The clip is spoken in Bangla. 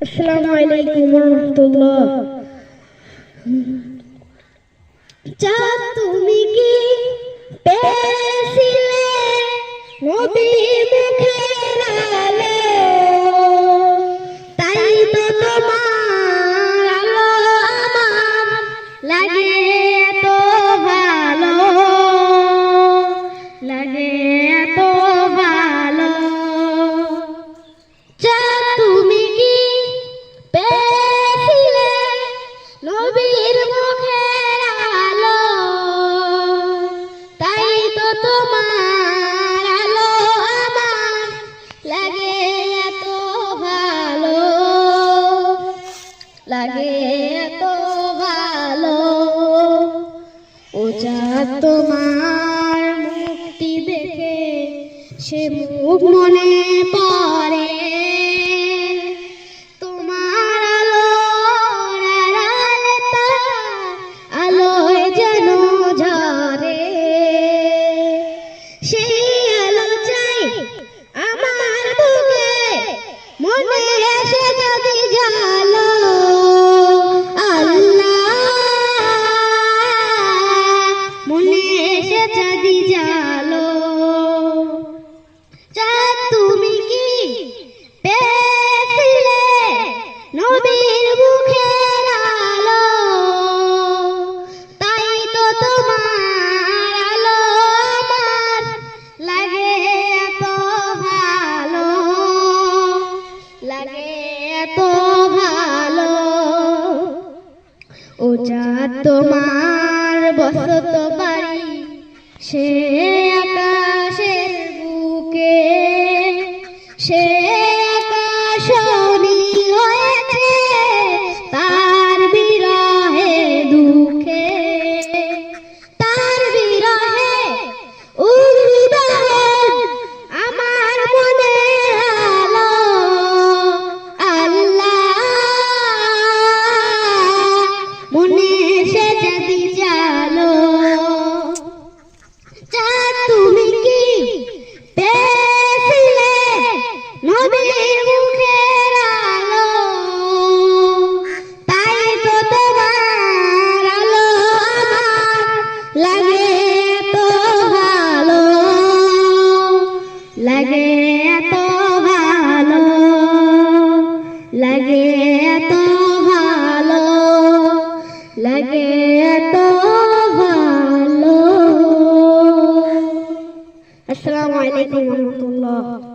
আসসালামু তুমি কি পেয়েছিলে নবী মুখের নবীর মুখের আলো। তাই তো তোমার আলো আমার লাগে এত ভালো। লাগে এত ভালো। ও চাঁদ তোমার মুক্তি দেখে সে মুখ মনে পড়ে। মনে তোমার বসত বাড়ি সে আকাশের বুকে সে লাগে এত ভালো। আসসালামু আলাইকুম রহমতুল্লাহ।